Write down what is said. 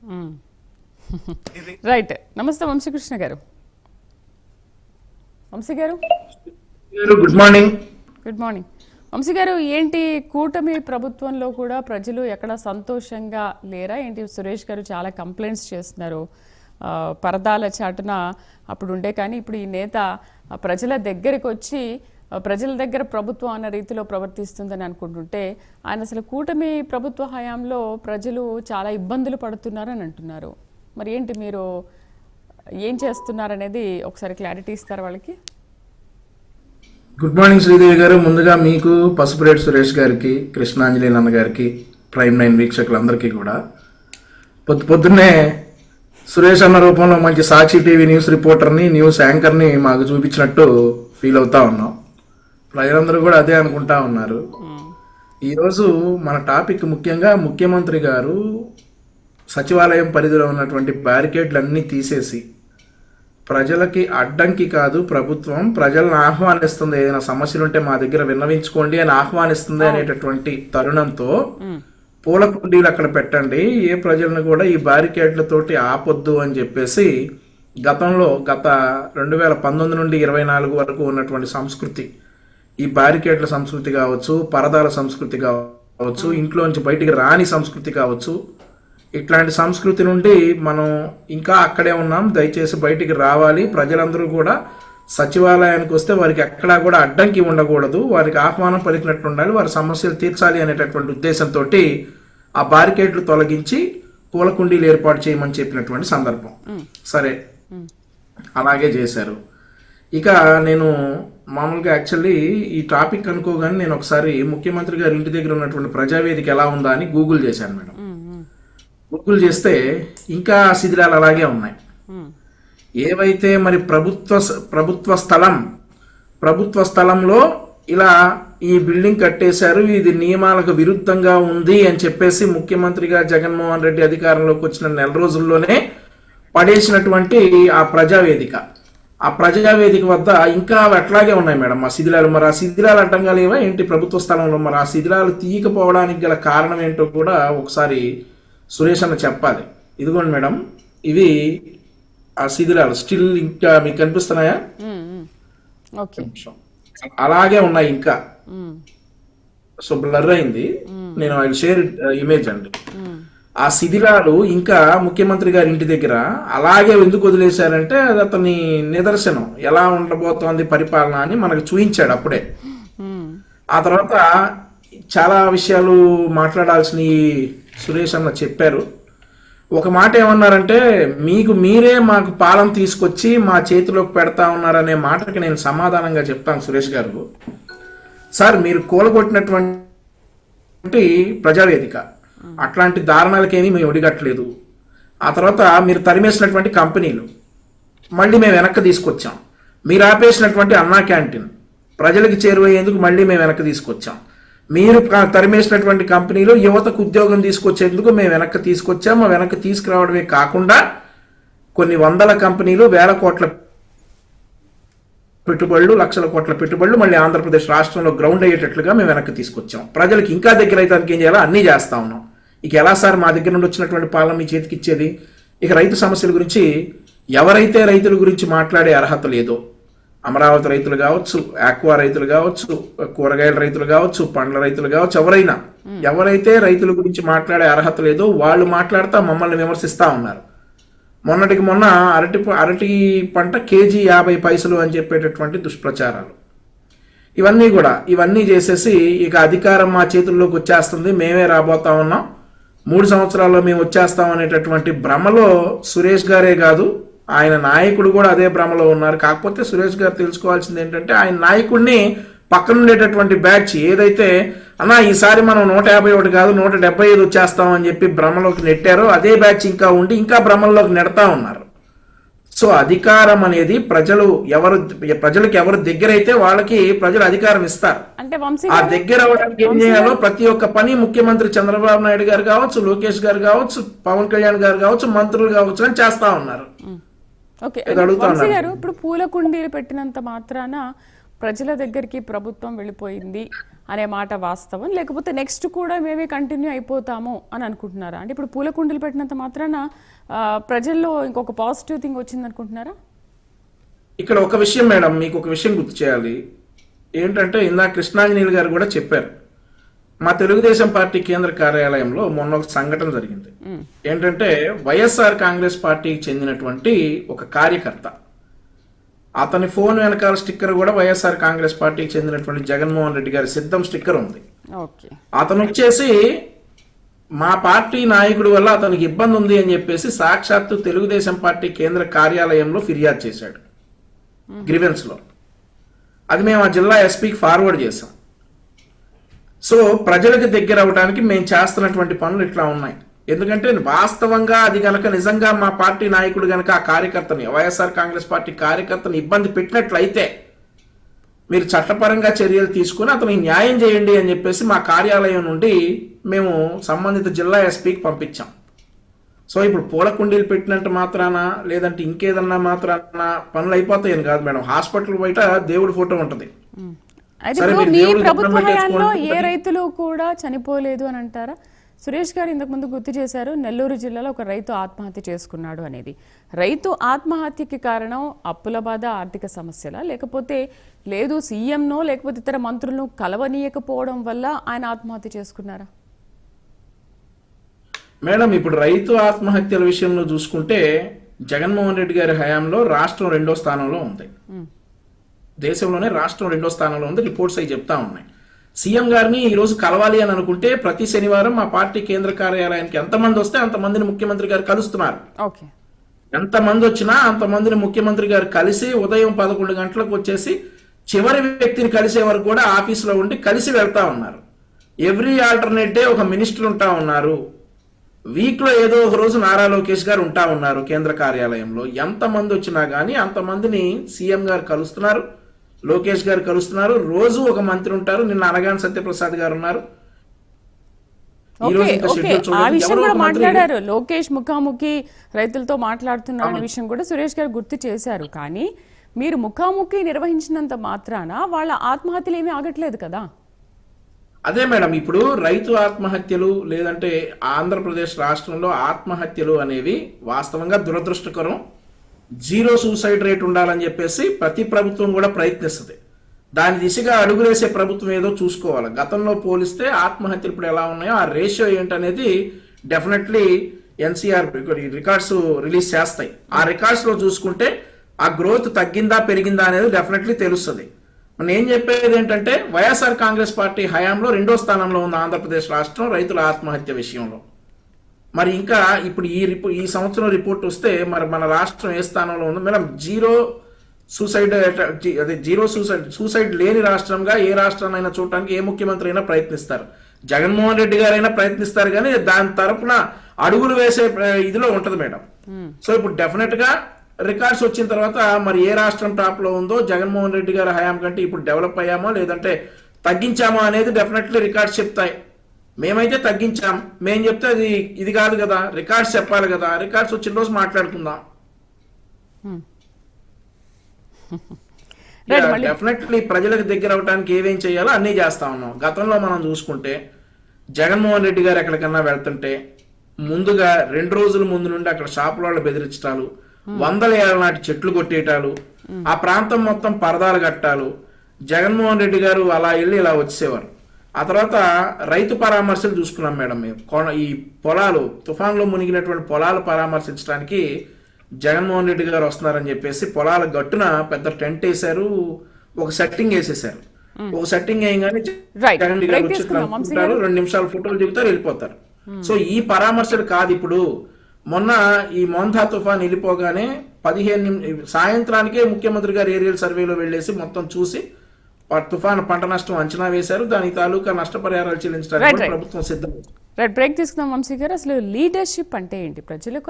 Right. నమస్తే Vamsikrishna garu. Vamsi garu? Good morning. Good morning. Vamsi garu ఏంటి కూటమి ప్రభుత్వంలో కూడా ప్రజలు ఎక్కడ సంతోషంగా లేరా? ఏంటి సురేష్ గారు చాలా కంప్లైంట్స్ చేస్తున్నారు. పరదాల చాటున అప్పుడు ఉండే కానీ ఇప్పుడు ఈ నేత ప్రజల దగ్గరికి వచ్చి ప్రజల దగ్గర ప్రభుత్వం అన్న రీతిలో ప్రవర్తిస్తుందని అనుకుంటుంటే ఆయన అసలు కూటమి ప్రభుత్వ హయాంలో ప్రజలు చాలా ఇబ్బందులు పడుతున్నారని అంటున్నారు. మరి ఏంటి మీరు ఏం చేస్తున్నారనేది ఒకసారి క్లారిటీ ఇస్తారు వాళ్ళకి? గుడ్ మార్నింగ్ శ్రీదేవి గారు. ముందుగా మీకు పసుపురేటి సురేష్ గారికి కృష్ణాంజలి అన్న గారికి ప్రైమ్ నైన్ వీక్షకులందరికీ కూడా. పొద్దు పొద్దున్నే సురేష్ అన్న రూపంలో మంచి సాక్షి టీవీ న్యూస్ రిపోర్టర్ని న్యూస్ యాంకర్ని మాకు చూపించినట్టు ఫీల్ అవుతా ఉన్నాం. ప్రజలందరూ కూడా అదే అనుకుంటా ఉన్నారు. ఈరోజు మన టాపిక్ ముఖ్యంగా ముఖ్యమంత్రి గారు సచివాలయం పరిధిలో ఉన్నటువంటి బ్యారికేడ్లన్నీ తీసేసి ప్రజలకి అడ్డంకి కాదు ప్రభుత్వం ప్రజలను ఆహ్వానిస్తుంది. ఏదైనా సమస్యలు ఉంటే మా దగ్గర విన్నవించుకోండి అని ఆహ్వానిస్తుంది అనేటటువంటి తరుణంతో పూల కుండీలు అక్కడ పెట్టండి. ఏ ప్రజలను కూడా ఈ బ్యారికేడ్లతోటి ఆపొద్దు అని చెప్పేసి గతంలో గత రెండు వేల పంతొమ్మిది నుండి ఇరవై నాలుగు వరకు ఉన్నటువంటి సంస్కృతి ఈ బ్యారికేడ్ల సంస్కృతి కావచ్చు పరదాల సంస్కృతి కావచ్చు ఇంట్లోంచి బయటికి రాని సంస్కృతి కావచ్చు. ఇట్లాంటి సంస్కృతి నుండి మనం ఇంకా అక్కడే ఉన్నాం. దయచేసి బయటికి రావాలి. ప్రజలందరూ కూడా సచివాలయానికి వస్తే వారికి ఎక్కడా కూడా అడ్డంకి ఉండకూడదు. వారికి ఆహ్వానం పలికినట్టు ఉండాలి. వారి సమస్యలు తీర్చాలి అనేటటువంటి ఉద్దేశంతో ఆ బారికేడ్లు తొలగించి పూల కుండీలు ఏర్పాటు చేయమని చెప్పినటువంటి సందర్భం. సరే. అలాగే చేశారు. ఇక నేను మామూలుగా యాక్చువల్లీ ఈ టాపిక్ అనుకోగానే నేను ఒకసారి ముఖ్యమంత్రి గారి ఇంటి దగ్గర ఉన్నటువంటి ప్రజావేదిక ఎలా ఉందా అని గూగుల్ చేశాను మేడం. గూగుల్ చేస్తే ఇంకా శిథిలాలు అలాగే ఉన్నాయి. ఏవైతే మరి ప్రభుత్వ ప్రభుత్వ స్థలం ప్రభుత్వ స్థలంలో ఇలా ఈ బిల్డింగ్ కట్టేశారు ఇది నియమాలకు విరుద్ధంగా ఉంది అని చెప్పేసి ముఖ్యమంత్రిగా జగన్మోహన్ రెడ్డి అధికారంలోకి వచ్చిన నెల రోజుల్లోనే పడేసినటువంటి ఆ ప్రజావేదిక. ఆ ప్రజావేదిక వద్ద ఇంకా అవి అట్లాగే ఉన్నాయి మేడం. ఆ శిథిలాలు మరి ఆ శిథిలాలు అడ్డంగా లేవా ఏంటి? ప్రభుత్వ స్థలంలో మరి ఆ శిథిలాలు తీయకపోవడానికి గల కారణం ఏంటో కూడా ఒకసారి సురేష్ అన్న చెప్పాలి. ఇదిగోండి మేడం ఇవి ఆ శిథిలాలు స్టిల్ ఇంకా మీకు కనిపిస్తున్నాయా? అలాగే ఉన్నాయి ఇంకా. సో బ్లర్ అయింది. నేను ఐ షేర్ ఇమేజ్ అండి. ఆ శిథిలాలు ఇంకా ముఖ్యమంత్రి గారి ఇంటి దగ్గర అలాగే ఎందుకు వదిలేశారంటే అది అతని నిదర్శనం. ఎలా ఉండబోతోంది పరిపాలన అని మనకు చూపించాడు అప్పుడే. ఆ తర్వాత చాలా విషయాలు మాట్లాడాల్సిన సురేష్ అన్న చెప్పారు. ఒక మాట ఏమన్నారంటే మీకు మీరే మాకు పాలన తీసుకొచ్చి మా చేతిలోకి పెడతా ఉన్నారనే మాటకి నేను సమాధానంగా చెప్తాను సురేష్ గారు. సార్ మీరు కూలగొట్టినటువంటి ప్రజావేదిక. అట్లాంటి దారుణాలకేమీ మేము ఒడిగట్టలేదు. ఆ తర్వాత మీరు తరిమేసినటువంటి కంపెనీలు మళ్ళీ మేము వెనక్కి తీసుకొచ్చాం. మీరు ఆపేసినటువంటి అన్నా క్యాంటీన్ ప్రజలకు చేరువయ్యేందుకు మళ్ళీ మేము వెనక్కి తీసుకొచ్చాం. మీరు తరిమేసినటువంటి కంపెనీలు యువతకు ఉద్యోగం తీసుకొచ్చేందుకు మేము వెనక్కి తీసుకొచ్చాం. వెనక్కి తీసుకురావడమే కాకుండా కొన్ని వందల కంపెనీలు వేల కోట్ల పెట్టుబడులు లక్షల కోట్ల పెట్టుబడులు మళ్ళీ ఆంధ్రప్రదేశ్ రాష్ట్రంలో గ్రౌండ్ అయ్యేటట్లుగా మేము వెనక్కి తీసుకొచ్చాం. ప్రజలకు ఇంకా దగ్గర అయితే ఏం చేయాలో అన్నీ చేస్తా ఉన్నాం. ఇక ఎలా సార్ మా దగ్గర నుండి వచ్చినటువంటి పాలన మీ చేతికి ఇచ్చేది? ఇక రైతు సమస్యల గురించి ఎవరైతే రైతుల గురించి మాట్లాడే అర్హత లేదో అమరావతి రైతులు కావచ్చు ఆక్వా రైతులు కావచ్చు కూరగాయల రైతులు కావచ్చు పండ్ల రైతులు కావచ్చు ఎవరైనా ఎవరైతే రైతుల గురించి మాట్లాడే అర్హత లేదో వాళ్ళు మాట్లాడుతా మమ్మల్ని విమర్శిస్తా ఉన్నారు. మొన్నటికి మొన్న అరటి అరటి పంట కేజీ యాభై పైసలు అని చెప్పేటటువంటి దుష్ప్రచారాలు. ఇవన్నీ కూడా ఇవన్నీ చేసేసి ఇక అధికారం మా చేతుల్లోకి వచ్చేస్తుంది మేమే రాబోతా ఉన్నాం. మూడు సంవత్సరాల్లో మేము వచ్చేస్తాం అనేటటువంటి భ్రమలో సురేష్ గారే కాదు ఆయన నాయకుడు కూడా అదే భ్రమలో ఉన్నారు. కాకపోతే సురేష్ గారు తెలుసుకోవాల్సింది ఏంటంటే ఆయన నాయకుడిని పక్కన ఉండేటటువంటి బ్యాచ్ ఏదైతే అన్న ఈసారి మనం నూట యాభై ఒకటి కాదు నూట డెబ్బై ఐదు వచ్చేస్తాం అని చెప్పి భ్రమలోకి నెట్టారో అదే బ్యాచ్ ఇంకా ఉండి ఇంకా భ్రమల్లోకి నెడతా ఉన్నారు. సో అధికారం అనేది ప్రజలు ఎవరు ప్రజలకు ఎవరు దగ్గర అయితే వాళ్ళకి ప్రజలు అధికారం ఇస్తారు. ఆ గారు దగ్గర అవ్వడానికి ఏం చేయాలో ప్రతి ఒక్క పని ముఖ్యమంత్రి చంద్రబాబు నాయుడు గారు కావచ్చు లోకేష్ గారు కావచ్చు పవన్ కళ్యాణ్ గారు కావచ్చు మంత్రులు కావచ్చు అని చేస్తా ఉన్నారు. ఇప్పుడు పూల కుండీలు పెట్టినంత మాత్రాన ప్రజల దగ్గరికి ప్రభుత్వం వెళ్ళిపోయింది అనే మాట వాస్తవం. లేకపోతే నెక్స్ట్ కూడా మేమే కంటిన్యూ అయిపోతాము అని అనుకుంటున్నారా? అంటే ఇప్పుడు పూల కుండీలు పెట్టినంత మాత్రాన ప్రజల్లో ఇంకొక పాజిటివ్ థింగ్ వచ్చింది అనుకుంటున్నారా? ఇక్కడ ఒక విషయం మేడం మీకు ఒక విషయం గుర్తు చేయాలి. ఏంటంటే ఇందా కృష్ణాంజనేయులు గారు కూడా చెప్పారు. మా తెలుగుదేశం పార్టీ కేంద్ర కార్యాలయంలో మొన్న ఒక సంఘటన జరిగింది. ఏంటంటే వైఎస్ఆర్ కాంగ్రెస్ పార్టీకి చెందినటువంటి ఒక కార్యకర్త అతని ఫోన్ వెనకాల స్టిక్కర్ కూడా వైఎస్ఆర్ కాంగ్రెస్ పార్టీకి చెందినటువంటి జగన్మోహన్ రెడ్డి గారి సిద్ధం స్టిక్కర్ ఉంది. అతను వచ్చేసి మా పార్టీ నాయకుడి వల్ల అతనికి ఇబ్బంది ఉంది అని చెప్పేసి సాక్షాత్తు తెలుగుదేశం పార్టీ కేంద్ర కార్యాలయంలో ఫిర్యాదు చేశాడు. గ్రివెన్స్లో అది మేము ఆ జిల్లా ఎస్పీకి ఫార్వర్డ్ చేసాం సో ప్రజలకు దగ్గర అవడానికి మేము చేస్తున్నటువంటి పనులు ఇట్లా ఉన్నాయి. ఎందుకంటే వాస్తవంగా అది గనక నిజంగా మా పార్టీ నాయకుడు గనక ఆ కార్యకర్తని వైఎస్ఆర్ కాంగ్రెస్ పార్టీ కార్యకర్తని ఇబ్బంది పెట్టినట్లయితే మీరు చట్టపరంగా చర్యలు తీసుకుని అతనికి న్యాయం చేయండి అని చెప్పేసి మా కార్యాలయం నుండి మేము సంబంధిత జిల్లా ఎస్పీకి పంపించాం. సో ఇప్పుడు పూల కుండీలు పెట్టినంత మాత్రాన లేదంటే ఇంకేదన్నా మాత్రాన పనులు అయిపోతాయని కాదు మేడం. హాస్పిటల్ బయట దేవుడి ఫోటో ఉంటుంది. అయితే మీ ప్రభుత్వ ఏ. రైతులు కూడా చనిపోలేదు అని అంటారా? సురేష్ గారు ఇంతకు ముందు గుర్తు చేశారు నెల్లూరు జిల్లాలో ఒక రైతు ఆత్మహత్య చేసుకున్నాడు అనేది. రైతు ఆత్మహత్యకి కారణం అప్పుల బాధ ఆర్థిక సమస్యలా? లేకపోతే లేదు సీఎంనో లేకపోతే ఇతర మంత్రులను కలవనీయకపోవడం వల్ల ఆయన ఆత్మహత్య చేసుకున్నారా? మేడం ఇప్పుడు రైతు ఆత్మహత్యల విషయంలో చూసుకుంటే జగన్మోహన్ రెడ్డి గారి హయాంలో రాష్ట్రం రెండో స్థానంలో ఉంది. దేశంలోనే రాష్ట్రం రెండో స్థానంలో ఉంది రిపోర్ట్స్ అవి చెప్తా ఉన్నాయి. సీఎం గారిని ఈ రోజు కలవాలి అని అనుకుంటే ప్రతి శనివారం మా పార్టీ కేంద్ర కార్యాలయానికి ఎంతమంది వస్తే అంతమందిని ముఖ్యమంత్రి గారు కలుస్తున్నారు. ఎంతమంది వచ్చినా అంతమందిని ముఖ్యమంత్రి గారు కలిసి ఉదయం పదకొండు గంటలకు వచ్చేసి చివరి వ్యక్తిని కలిసే వరకు కూడా ఆఫీసులో ఉండి కలిసి వెళ్తా ఉన్నారు. ఎవ్రీ ఆల్టర్నేట్ డే ఒక మినిస్టర్ ఉంటా ఉన్నారు. వీక్లో ఏదో ఒక రోజు నారా లోకేష్ గారు ఉంటా ఉన్నారు కేంద్ర కార్యాలయంలో. ఎంతమంది వచ్చినా గానీ అంతమందిని సీఎం గారు కలుస్తున్నారు. లోకేష్ గారు కలుస్తున్నారు. రోజు ఒక మంత్రి ఉంటారు. నిన్న అనగాని సత్యప్రసాద్ గారు ఉన్నారు. ఆ. విషయం కూడా మాట్లాడారు. లోకేష్ ముఖాముఖి రైతులతో మాట్లాడుతున్నారు అనే విషయం కూడా సురేష్ గారు గుర్తు చేశారు. కానీ మీరు ముఖాముఖి నిర్వహించినంత మాత్రాన వాళ్ళ ఆత్మహత్యలు ఏమీ ఆగట్లేదు కదా? అదే మేడం ఇప్పుడు రైతు ఆత్మహత్యలు లేదంటే ఆంధ్రప్రదేశ్ రాష్ట్రంలో ఆత్మహత్యలు అనేవి వాస్తవంగా దురదృష్టకరం. జీరో సూసైడ్ రేట్ ఉండాలని చెప్పేసి ప్రతి ప్రభుత్వం కూడా ప్రయత్నిస్తుంది. దాని దిశగా అడుగులేసే ప్రభుత్వం ఏదో చూసుకోవాలి. గతంలో పోలిస్తే ఆత్మహత్యలు ఇప్పుడు ఎలా ఉన్నాయో ఆ రేషియో ఏంటనేది డెఫినెట్లీ ఎన్సీఆర్ రికార్డ్స్ రిలీజ్ చేస్తాయి. ఆ రికార్డ్స్లో చూసుకుంటే ఆ గ్రోత్ తగ్గిందా పెరిగిందా అనేది డెఫినెట్లీ తెలుస్తుంది. నేను చెప్పేది ఏంటంటే వైఎస్ఆర్ కాంగ్రెస్ పార్టీ హయాంలో రెండో స్థానంలో ఉన్న ఆంధ్రప్రదేశ్ రాష్ట్రం రైతుల ఆత్మహత్య విషయంలో. మరి ఇంకా ఇప్పుడు ఈ రిపో ఈ సంవత్సరం రిపోర్ట్ వస్తే మరి మన రాష్ట్రం ఏ స్థానంలో ఉందో మేడం జీరో సూసైడ్ అదే జీరో సూసైడ్ సూసైడ్ లేని రాష్ట్రంగా ఏ రాష్ట్రాన్నైనా చూడటానికి ఏ ముఖ్యమంత్రి అయినా ప్రయత్నిస్తారు. జగన్మోహన్ రెడ్డి గారైనా ప్రయత్నిస్తారు కానీ దాని తరపున అడుగులు వేసే ఇదిలో ఉంటది మేడం. సో ఇప్పుడు డెఫినెట్గా రికార్డ్స్ వచ్చిన తర్వాత మరి ఏ రాష్ట్రం టాప్లో ఉందో జగన్మోహన్ రెడ్డి గారి హయాం కంటే ఇప్పుడు డెవలప్ అయ్యామో లేదంటే తగ్గించామో అనేది డెఫినెట్లీ రికార్డ్స్ చెప్తాయి. మేమైతే తగ్గించాం. మేం చెప్తే అది ఇది కాదు కదా. రికార్డ్స్ చెప్పాలి కదా. రికార్డ్స్ వచ్చిన రోజు మాట్లాడుకుందాం. మళ్ళీ. డెఫినెట్లీ ప్రజలకు దగ్గర అవడానికి ఏమేం చేయాలో అన్నీ చేస్తా ఉన్నాం. గతంలో మనం చూసుకుంటే జగన్మోహన్ రెడ్డి గారు ఎక్కడికన్నా వెళ్తుంటే ముందుగా రెండు రోజుల ముందు నుండి అక్కడ షాపుల వాళ్ళు బెదిరించటాలు వందల ఏళ్ళ నాటి చెట్లు కొట్టేయటాలు ఆ ప్రాంతం మొత్తం పరదాలు కట్టాలు. జగన్మోహన్ రెడ్డి గారు అలా వెళ్ళి ఇలా వచ్చేవారు. ఆ తర్వాత రైతు పరామర్శలు చూసుకున్నాం మేడం మేము. కొన- ఈ పొలాలు తుఫాన్లో మునిగినటువంటి పొలాలు పరామర్శించడానికి జగన్మోహన్ రెడ్డి గారు వస్తున్నారని చెప్పేసి పొలాల గట్టున పెద్ద టెంట్ వేశారు ఒక సెట్టింగ్ వేసేసారు ఒక సెట్టింగ్ వేయగానే. జగన్ గారు వచ్చి రెండు నిమిషాలు ఫోటోలు దిగుతారు వెళ్ళిపోతారు. సో ఈ పరామర్శలు కాదు ఇప్పుడు. మొన్న ఈ మోంధా తుఫాన్ వెళ్ళిపోగానే పదిహేను సాయంత్రానికే ముఖ్యమంత్రి గారు ఏరియల్ సర్వేలో వెళ్ళేసి మొత్తం చూసి తుఫాను పంట నష్టం అంచనా వేశారు. దాని తాలూకా నష్టపరిహారాలు చెల్లించడానికి. ప్రభుత్వం సిద్ధం రైట్ బ్రేక్ తీసుకుందాం వంశీ గారు. అసలు లీడర్షిప్ అంటే ఏంటి? ప్రజలకు